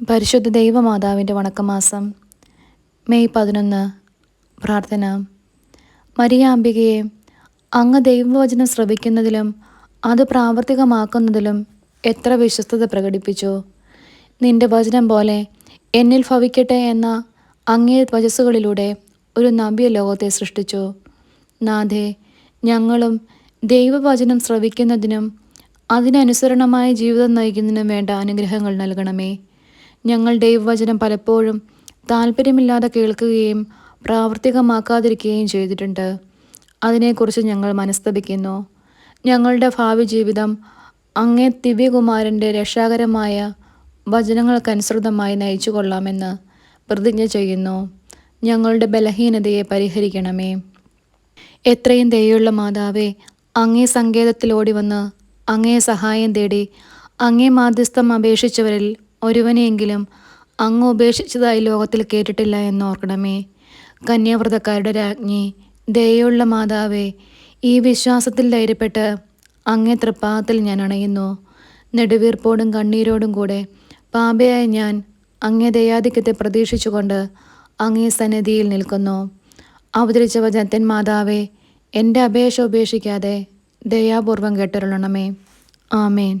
പരിശുദ്ധ ദൈവമാതാവിന്റെ വണക്കമാസം മെയ് പതിനൊന്ന് പ്രാർത്ഥന. മരിയാംബികയെ അങ്ങ് ദൈവവചനം ശ്രവിക്കുന്നതിലും അത് പ്രാവർത്തികമാക്കുന്നതിലും എത്ര വിശ്വസ്തത പ്രകടിപ്പിച്ചു. നിന്റെ വചനം പോലെ എന്നിൽ ഭവിക്കട്ടെ എന്ന അങ്ങേ വചസ്സുകളിലൂടെ ഒരു നവ്യ ലോകത്തെ സൃഷ്ടിച്ചു. നാഥേ ഞങ്ങളും ദൈവവചനം ശ്രവിക്കുന്നതിനും അതിനനുസരണമായ ജീവിതം നയിക്കുന്നതിനും വേണ്ട അനുഗ്രഹങ്ങൾ നൽകണമേ. ഞങ്ങൾ ദൈവവചനം പലപ്പോഴും താല്പര്യമില്ലാതെ കേൾക്കുകയും പ്രാവർത്തികമാക്കാതിരിക്കുകയും ചെയ്തിട്ടുണ്ട്. അതിനെക്കുറിച്ച് ഞങ്ങൾ മനസ്തപിക്കുന്നു. ഞങ്ങളുടെ ഭാവി ജീവിതം അങ്ങേ ദിവ്യകുമാരന്റെ രക്ഷാകരമായ വചനങ്ങൾക്കനുസൃതമായി നയിച്ചു കൊള്ളാമെന്ന് പ്രതിജ്ഞ ചെയ്യുന്നു. ഞങ്ങളുടെ ബലഹീനതയെ പരിഹരിക്കണമേ. എത്രയും ദയുള്ള മാതാവേ അങ്ങേ സങ്കേതത്തിലോടി വന്ന് അങ്ങേ സഹായം തേടി അങ്ങേ മാധ്യസ്ഥം അപേക്ഷിച്ചവരിൽ ഒരുവനെയെങ്കിലും അങ്ങ് ഉപേക്ഷിച്ചതായി ലോകത്തിൽ കേട്ടിട്ടില്ല എന്നോർക്കണമേ. കന്യാവ്രതക്കാരുടെ രാജ്ഞി ദയുള്ള മാതാവേ ഈ വിശ്വാസത്തിൽ ധൈര്യപ്പെട്ട് അങ്ങേ തൃപ്പാദത്തിൽ ഞാൻ അണയുന്നു. നെടുവീർപ്പോടും കണ്ണീരോടും കൂടെ പാപയായ ഞാൻ അങ്ങേ ദയാധിക്യത്തെ പ്രതീക്ഷിച്ചുകൊണ്ട് അങ്ങേ സന്നിധിയിൽ നിൽക്കുന്നു. അവതരിച്ച വചനത്തൻ മാതാവേ എന്റെ അപേക്ഷ ഉപേക്ഷിക്കാതെ ദയാപൂർവം കേട്ടരുളണമേ. ആമേൻ.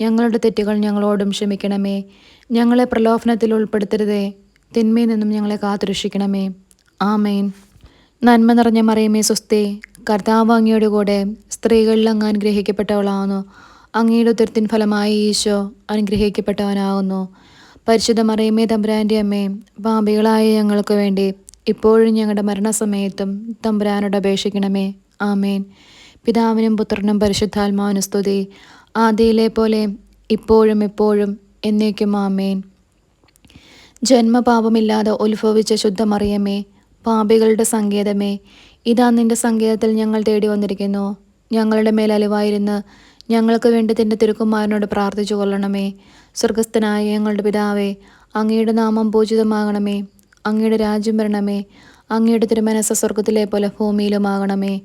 ഞങ്ങളുടെ തെറ്റുകൾ ഞങ്ങളോടും ക്ഷമിക്കണമേ. ഞങ്ങളെ പ്രലോഭനത്തിൽ ഉൾപ്പെടുത്തരുതേ. തിന്മയിൽ നിന്നും ഞങ്ങളെ കാത്തുരക്ഷിക്കണമേ. ആമേൻ. നന്മ നിറഞ്ഞ മറിയമേ സ്വസ്തി. കർത്താവ് കൂടെ സ്ത്രീകളിൽ അങ്ങ് അനുഗ്രഹിക്കപ്പെട്ടവളാകുന്നു. അങ്ങയുടെ ഉത്തരത്തിൻ ഫലമായി ഈശോ അനുഗ്രഹിക്കപ്പെട്ടവനാകുന്നു. പരിശുദ്ധ മറിയമേ തമ്പുരാന്റെ അമ്മേ പാപികളായ ഞങ്ങൾക്ക് വേണ്ടി ഇപ്പോഴും ഞങ്ങളുടെ മരണസമയത്തും തമ്പുരാനോട് അപേക്ഷിക്കണമേ. ആമേൻ. പിതാവിനും പുത്രനും പരിശുദ്ധാത്മാവിനു സ്തുതി. ആദിയിലെ പോലെ ഇപ്പോഴും ഇപ്പോഴും എന്നേക്കും ആമേൻ. ജന്മപാപമില്ലാതെ ഉത്ഭവിച്ച ശുദ്ധമറിയമേ പാപികളുടെ സങ്കേതമേ ഇതാ നിന്റെ സങ്കേതത്തിൽ ഞങ്ങൾ തേടി വന്നിരിക്കുന്നു. ഞങ്ങളുടെ മേൽ അലിവായിരുന്ന് ഞങ്ങൾക്ക് വേണ്ടി തന്റെ തിരുക്കുമാരനോട് പ്രാർത്ഥിച്ചു കൊള്ളണമേ. സ്വർഗസ്ഥനായ ഞങ്ങളുടെ പിതാവേ അങ്ങയുടെ നാമം പൂജിതമാകണമേ. അങ്ങയുടെ രാജ്യം വരണമേ. അങ്ങയുടെ തിരുമനസ സ്വർഗത്തിലെ പോലെ ഭൂമിയിലുമാകണമേ.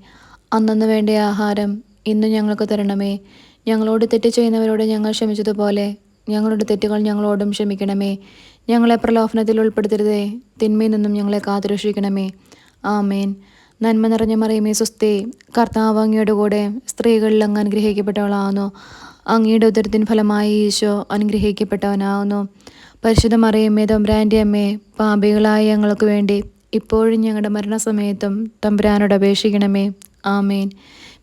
അന്നു വേണ്ട ആഹാരം ഇന്ന് ഞങ്ങൾക്ക് തരണമേ. ഞങ്ങളോട് തെറ്റ് ചെയ്യുന്നവരോട് ഞങ്ങൾ ക്ഷമിച്ചതുപോലെ ഞങ്ങളുടെ തെറ്റുകൾ ഞങ്ങളോടും ക്ഷമിക്കണമേ. ഞങ്ങളെ പ്രലോഭനത്തിൽ ഉൾപ്പെടുത്തരുതേ തിന്മയിൽ നിന്നും ഞങ്ങളെ കാത്തുരക്ഷിക്കണമേ. ആമേൻ. നന്മ നിറഞ്ഞ മറിയമേ സുസ്തി കർത്താവ് അങ്ങയുടെ കൂടെ സ്ത്രീകളിൽ അങ്ങ് അനുഗ്രഹിക്കപ്പെട്ടവളാകുന്നു അങ്ങയുടെ ഉദരത്തിൻ ഫലമായി ഈശോ അനുഗ്രഹിക്കപ്പെട്ടവനാകുന്നു പരിശുദ്ധ മറിയമ്മേ തമ്പുരാന്റെ അമ്മേ പാപികളായ ഞങ്ങൾക്ക് വേണ്ടി ഇപ്പോഴും ഞങ്ങളുടെ മരണസമയത്തും തമ്പുരാനോട് അപേക്ഷിക്കണമേ. ആമേൻ.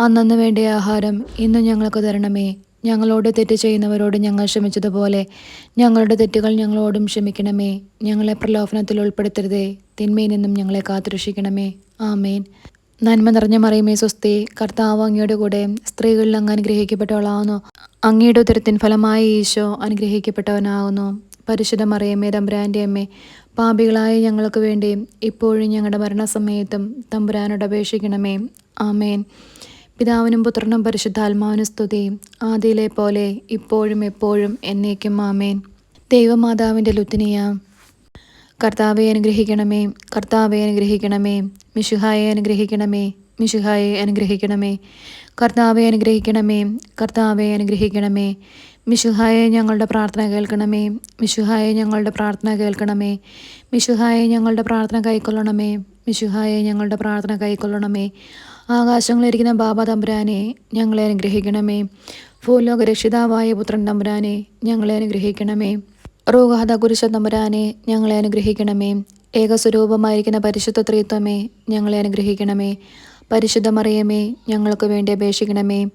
അന്നു വേണ്ട ആഹാരം ഇന്ന് ഞങ്ങൾക്ക് തരണമേ. ഞങ്ങളോട് തെറ്റ് ചെയ്യുന്നവരോട് ഞങ്ങൾ ക്ഷമിച്ചതുപോലെ. ഞങ്ങളുടെ തെറ്റുകൾ ഞങ്ങളോടും ക്ഷമിക്കണമേ. ഞങ്ങളെ പ്രലോഭനത്തിൽ ഉൾപ്പെടുത്തരുതേ. തിന്മയിൽ നിന്നും ഞങ്ങളെ കാത്തുരക്ഷിക്കണമേ. ആമേൻ. നന്മ നിറഞ്ഞ മറിയുമേ സ്വസ്തി കർത്താവ് അങ്ങയുടെ കൂടെ സ്ത്രീകളിൽ അങ്ങ് അനുഗ്രഹിക്കപ്പെട്ടവളാകുന്നു അങ്ങയുടെ ഉത്തരത്തിൻ ഫലമായ ഈശോ അനുഗ്രഹിക്കപ്പെട്ടവനാകുന്നു പരിശുദ്ധ മറിയമ്മേ തമ്പുരാന്റെ അമ്മേ പാപികളായ ഞങ്ങൾക്ക് വേണ്ടി ഇപ്പോഴും ഞങ്ങളുടെ മരണസമയത്തും തമ്പുരാനോട് അപേക്ഷിക്കണമേ. ആമേൻ. പിതാവിനും പുത്രനും പരിശുദ്ധാത്മാവിനും സ്തുതി. ആദിയിലെ പോലെ ഇപ്പോഴും എപ്പോഴും എന്നേക്കും ആമേൻ. ദൈവമാതാവിന്റെ ലുത്തിനിയ കർത്താവെ അനുഗ്രഹിക്കണമേ കർത്താവെ അനുഗ്രഹിക്കണമേ മിശുഹായെ അനുഗ്രഹിക്കണമേ മിശുഹായെ അനുഗ്രഹിക്കണമേ കർത്താവെ അനുഗ്രഹിക്കണമേ കർത്താവെ അനുഗ്രഹിക്കണമേ മിശുഹായെ ഞങ്ങളുടെ പ്രാർത്ഥന കേൾക്കണമേ മിശുഹായെ ഞങ്ങളുടെ പ്രാർത്ഥന കേൾക്കണമേ മിശുഹായെ ഞങ്ങളുടെ പ്രാർത്ഥന കൈക്കൊള്ളണമേ മിശുഹായെ ഞങ്ങളുടെ പ്രാർത്ഥന കൈക്കൊള്ളണമേ. ആകാശങ്ങളിരിക്കുന്ന ബാബ തമ്പുരാനെ ഞങ്ങളെ അനുഗ്രഹിക്കണമേ. ഭൂലോക രക്ഷിതാവായ പുത്രൻ തമ്പുരാനെ ഞങ്ങളെ അനുഗ്രഹിക്കണമേ. റോഗാഥ കുരിശ തമ്പുരാനെ ഞങ്ങളെ അനുഗ്രഹിക്കണമേ. ഏകസ്വരൂപമായിരിക്കുന്ന പരിശുദ്ധ ത്രിത്വമേ ഞങ്ങളെ അനുഗ്രഹിക്കണമേ. പരിശുദ്ധമറിയമേ ഞങ്ങൾക്ക് വേണ്ടി അപേക്ഷിക്കണമേ.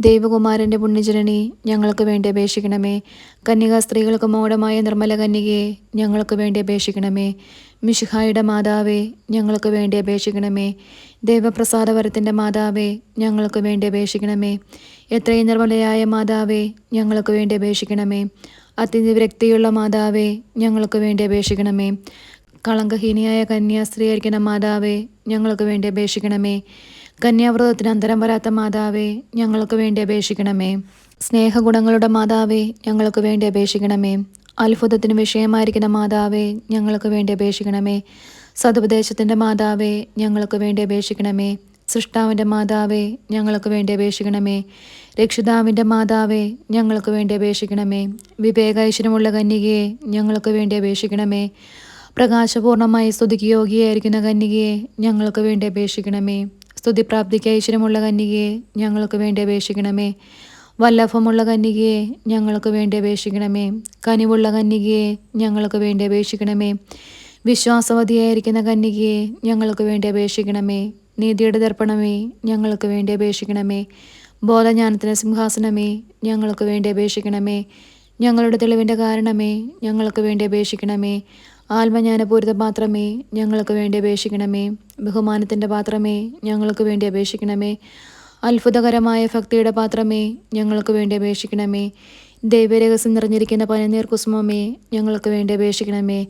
ദൈവകുമാരന്റെ പുണ്യജനനി ഞങ്ങൾക്ക് വേണ്ടി അപേക്ഷിക്കണമേ. കന്യകാ സ്ത്രീകൾക്ക് മോഡമായ നിർമ്മല കന്യകയെ ഞങ്ങൾക്ക് വേണ്ടി അപേക്ഷിക്കണമേ. മിഷിഹായുടെ മാതാവേ ഞങ്ങൾക്ക് വേണ്ടി അപേക്ഷിക്കണമേ. ദേവപ്രസാദവരത്തിന്റെ മാതാവേ ഞങ്ങൾക്ക് വേണ്ടി അപേക്ഷിക്കണമേ. എത്രയും നിർമ്മലയായ മാതാവേ ഞങ്ങൾക്ക് വേണ്ടി അപേക്ഷിക്കണമേ. അത്യന്ത വിരക്തിയുള്ള മാതാവേ ഞങ്ങൾക്ക് വേണ്ടി അപേക്ഷിക്കണമേ. കളങ്കഹീനിയായ കന്യാസ്ത്രീയായിരിക്കുന്ന മാതാവേ ഞങ്ങൾക്ക് വേണ്ടി അപേക്ഷിക്കണമേ. കന്യാവ്രതത്തിന് അന്തരം വരാത്ത മാതാവേ ഞങ്ങൾക്ക് വേണ്ടി അപേക്ഷിക്കണമേ. സ്നേഹഗുണങ്ങളുടെ മാതാവേ ഞങ്ങൾക്ക് വേണ്ടി അപേക്ഷിക്കണമേ. അത്ഭുതത്തിന് വിഷയമായിരിക്കുന്ന മാതാവേ ഞങ്ങൾക്ക് വേണ്ടി അപേക്ഷിക്കണമേ. സതുപദേശത്തിന്റെ മാതാവേ ഞങ്ങൾക്ക് വേണ്ടി അപേക്ഷിക്കണമേ. സൃഷ്ടാവിന്റെ മാതാവേ ഞങ്ങൾക്ക് വേണ്ടി അപേക്ഷിക്കണമേ. രക്ഷിതാവിന്റെ മാതാവേ ഞങ്ങൾക്ക് വേണ്ടി അപേക്ഷിക്കണമേ. വിവേകൈശ്വരമുള്ള കന്യകയെ ഞങ്ങൾക്ക് വേണ്ടി അപേക്ഷിക്കണമേ. പ്രകാശപൂർണമായി സ്തുതിക്ക് യോഗിയായിരിക്കുന്ന കന്യകയെ ഞങ്ങൾക്ക് വേണ്ടി അപേക്ഷിക്കണമേ. സ്തുതിപ്രാപ്തിക്ക് ഐശ്വര്യമുള്ള കന്യകയെ ഞങ്ങൾക്ക് വേണ്ടി അപേക്ഷിക്കണമേ. വല്ലഭമുള്ള കന്യകയെ ഞങ്ങൾക്ക് വേണ്ടി അപേക്ഷിക്കണമേ. കനിവുള്ള കന്യകയെ ഞങ്ങൾക്ക് വേണ്ടി അപേക്ഷിക്കണമേ. വിശ്വാസവതിയായിരിക്കുന്ന കന്യകയെ ഞങ്ങൾക്ക് വേണ്ടി അപേക്ഷിക്കണമേ. നീതിയുടെ ദർപ്പണമേ ഞങ്ങൾക്ക് വേണ്ടി അപേക്ഷിക്കണമേ. ബോധജ്ഞാനത്തിന് സിംഹാസനമേ ഞങ്ങൾക്ക് വേണ്ടി അപേക്ഷിക്കണമേ. ഞങ്ങളുടെ തെളിവിന്റെ കാരണമേ ഞങ്ങൾക്ക് വേണ്ടി അപേക്ഷിക്കണമേ. ആത്മജ്ഞാനപൂരിത പാത്രമേ ഞങ്ങൾക്ക് വേണ്ടി അപേക്ഷിക്കണമേ. ബഹുമാനത്തിന്റെ പാത്രമേ ഞങ്ങൾക്ക് വേണ്ടി അപേക്ഷിക്കണമേ. അത്ഭുതകരമായ ഭക്തിയുടെ പാത്രമേ ഞങ്ങൾക്ക് വേണ്ടി അപേക്ഷിക്കണമേ. ദൈവരഹസ്യം നിറഞ്ഞിരിക്കുന്ന പനനീർ കുസുമമേ ഞങ്ങൾക്ക് വേണ്ടി അപേക്ഷിക്കണമേ.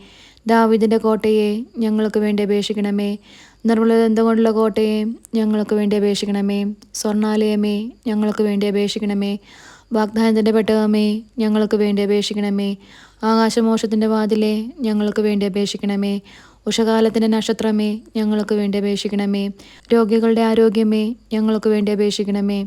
ദാവിദിന്റെ കോട്ടയെ ഞങ്ങൾക്ക് വേണ്ടി അപേക്ഷിക്കണമേ. നിർമ്മലദന്തം കൊണ്ടുള്ള കോട്ടയെ ഞങ്ങൾക്ക് വേണ്ടി അപേക്ഷിക്കണമേ. സ്വർണാലയമേ ഞങ്ങൾക്ക് വേണ്ടി അപേക്ഷിക്കണമേ. വാഗ്ദാനത്തിന്റെ പെട്ടകമേ ഞങ്ങൾക്ക് വേണ്ടി അപേക്ഷിക്കണമേ. ആകാശമോഷത്തിന്റെ വാതിലെ ഞങ്ങൾക്ക് വേണ്ടി അപേക്ഷിക്കണമേ. ഉഷകാലത്തിന്റെ നക്ഷത്രമേ ഞങ്ങൾക്ക് വേണ്ടി അപേക്ഷിക്കണമേ. രോഗികളുടെ ആരോഗ്യമേ ഞങ്ങൾക്ക് വേണ്ടി അപേക്ഷിക്കണമേ.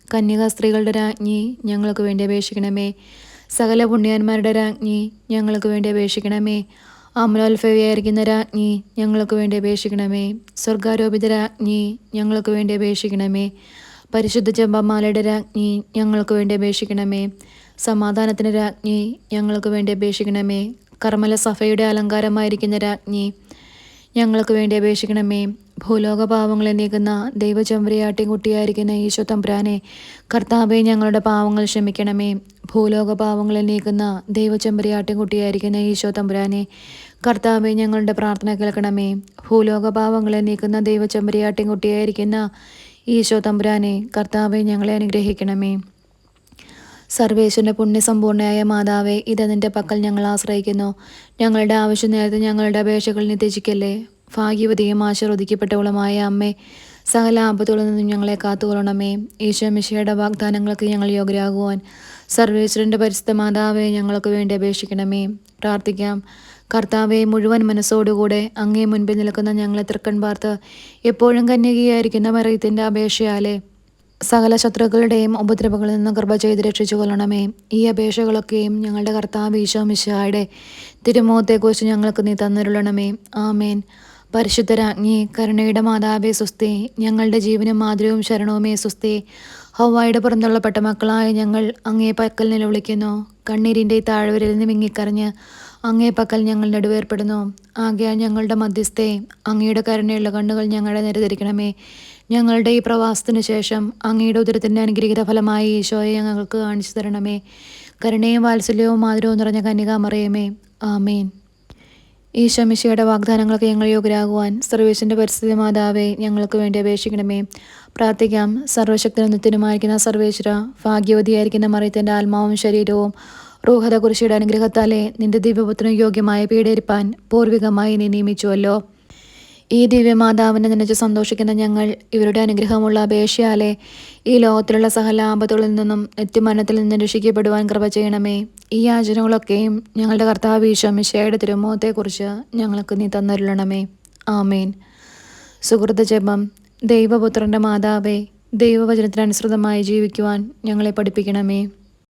കന്യകാ സ്ത്രീകളുടെ രാജ്ഞി ഞങ്ങൾക്ക് വേണ്ടി അപേക്ഷിക്കണമേ. സകല പുണ്യന്മാരുടെ രാജ്ഞി ഞങ്ങൾക്ക് വേണ്ടി അപേക്ഷിക്കണമേ. അമലോത്ഭവിയായിരിക്കുന്ന രാജ്ഞി ഞങ്ങൾക്ക് വേണ്ടി അപേക്ഷിക്കണമേ. സ്വർഗാരോപിത രാജ്ഞി ഞങ്ങൾക്ക് വേണ്ടി അപേക്ഷിക്കണമേ. പരിശുദ്ധ ചെമ്പമാലയുടെ രാജ്ഞി ഞങ്ങൾക്ക് വേണ്ടി അപേക്ഷിക്കണമേ. സമാധാനത്തിന് രാജ്ഞി ഞങ്ങൾക്ക് വേണ്ടി അപേക്ഷിക്കണമേ. കർമ്മല സഭയുടെ അലങ്കാരമായിരിക്കുന്ന രാജ്ഞി ഞങ്ങൾക്ക് വേണ്ടി അപേക്ഷിക്കണമേ. ഭൂലോക പാവങ്ങളെ നീക്കുന്ന ദൈവചമ്പരിയാട്ടി കുട്ടിയായിരിക്കുന്ന ഈശോ തമ്പ്രാനെ കർത്താവെ ഞങ്ങളുടെ പാവങ്ങൾ ക്ഷമിക്കണമേ. ഭൂലോക പാവങ്ങളെ നീക്കുന്ന ദൈവചമ്പരിയാട്ടി കുട്ടിയായിരിക്കുന്ന ഈശോ തമ്പുരാനെ കർത്താവെ ഞങ്ങളുടെ പ്രാർത്ഥന കേൾക്കണമേ. ഭൂലോക പാവങ്ങളെ നീക്കുന്ന ദൈവചമ്പരിയാട്ടി കുട്ടിയായിരിക്കുന്ന ഈശോ തമ്പുരാനെ കർത്താവെ ഞങ്ങളെ അനുഗ്രഹിക്കണമേ. സർവേശ്വരന്റെ പുണ്യസമ്പൂർണയായ മാതാവേ ഇത് പക്കൽ ഞങ്ങൾ ആശ്രയിക്കുന്നു. ഞങ്ങളുടെ ആവശ്യം നേരത്തെ ഞങ്ങളുടെ അപേക്ഷകൾ നിത്യജിക്കല്ലേ? ഭാഗ്യവതിയും ആശീർവദിക്കപ്പെട്ടവളുമായ അമ്മേ സകല ആപത്തുകളിൽ നിന്നും ഞങ്ങളെ കാത്തുകൊള്ളണമേ. ഈശോ മിശയുടെ വാഗ്ദാനങ്ങൾക്ക് ഞങ്ങൾ യോഗ്യരാകുവാൻ സർവേശ്വരന്റെ പരിശുദ്ധ മാതാവെ ഞങ്ങൾക്ക് വേണ്ടി അപേക്ഷിക്കണമേ. പ്രാർത്ഥിക്കാം. കർത്താവെ മുഴുവൻ മനസ്സോടുകൂടെ അങ്ങേ മുൻപിൽ നിൽക്കുന്ന ഞങ്ങളെ തൃക്കൺ പാർത്ത് എപ്പോഴും കന്യകയായിരിക്കുന്ന മറിയത്തിന്റെ അപേക്ഷയാലെ സകല ശത്രുക്കളുടെയും ഉപദ്രവങ്ങളിൽ നിന്ന് കൃപ ചെയ്ത് രക്ഷിച്ചു കൊള്ളണമേ ഈ അപേക്ഷകളൊക്കെയും ഞങ്ങളുടെ കർത്താവ് ഈശോ മിശായുടെ തിരുമുഖത്തെക്കുറിച്ച് ഞങ്ങൾക്ക് നീ തന്നിരുള്ളണമേ ആമേൻ. പരിശുദ്ധരാജ്ഞി കരുണയുടെ മാതാവേ സുസ്തി ഞങ്ങളുടെ ജീവനും മാതൃവും ശരണവുമേ സുസ്തി ഹൗവായുടെ പുറന്തള്ളപ്പെട്ട മക്കളായ ഞങ്ങൾ അങ്ങേ പക്കൽ നിലവിളിക്കുന്നു കണ്ണീരിന്റെ താഴ്വരയിൽ നിന്ന് വിങ്ങിക്കറിഞ്ഞ് അങ്ങേ പക്കൽ ഞങ്ങൾ നെടുവേർപ്പെടുന്നു. ആകെയാൽ ഞങ്ങളുടെ മധ്യസ്ഥേ അങ്ങയുടെ കരുണയുള്ള കണ്ണുകൾ ഞങ്ങളെ നിരതിരിക്കണമേ ഞങ്ങളുടെ ഈ പ്രവാസത്തിന് ശേഷം അങ്ങയുടെ ഉദരത്തിന്റെ അനുഗ്രഹീത ഫലമായി ഈശോയെ ഞങ്ങൾക്ക് കാണിച്ചു തരണമേ. കരുണയും വാത്സല്യവും മാതിരവും നിറഞ്ഞ കന്യകാമറിയമേ. ആമേൻ. ഈശോമിശയുടെ വാഗ്ദാനങ്ങൾക്ക് ഞങ്ങൾ യോഗ്യരാകുവാൻ സർവേശന്റെ പരിസ്ഥിതി മാതാവേ ഞങ്ങൾക്ക് വേണ്ടി അപേക്ഷിക്കണമേ. പ്രാർത്ഥിക്കാം. സർവശക്തനും നിത്യനുമായിരിക്കുന്ന സർവേശ്വര ഭാഗ്യവതിയായിരിക്കുന്ന മറിയത്തിന്റെ ആത്മാവും ശരീരവും റൂഹത കുറിശിയുടെ അനുഗ്രഹത്താലെ നിന്റെ ദിവ്യപുത്രന് യോഗ്യമായ പീഡയിരിപ്പാൻ പൂർവികമായി നീ നിയമിച്ചുവല്ലോ. ഈ ദിവ്യമാതാവിനെ നനച്ച് സന്തോഷിക്കുന്ന ഞങ്ങൾ ഇവരുടെ അനുഗ്രഹമുള്ള അപേക്ഷയാലെ ഈ ലോകത്തിലുള്ള സകല ആപത്തുകളിൽ നിന്നും നിത്യമരണത്തിൽ നിന്നും രക്ഷിക്കപ്പെടുവാൻ കൃപ ചെയ്യണമേ. ഈ യാചനകളൊക്കെയും ഞങ്ങളുടെ കർത്താവ് ഈശോമിശയുടെ തിരുമുഖത്തെക്കുറിച്ച് ഞങ്ങൾക്ക് നീ തന്നരുളണമേ. ആമേൻ. സുഹൃത്ത് ജപം. ദൈവപുത്രന്റെ മാതാവേ ദൈവവചനത്തിനനുസൃതമായി ജീവിക്കുവാൻ ഞങ്ങളെ പഠിപ്പിക്കണമേ.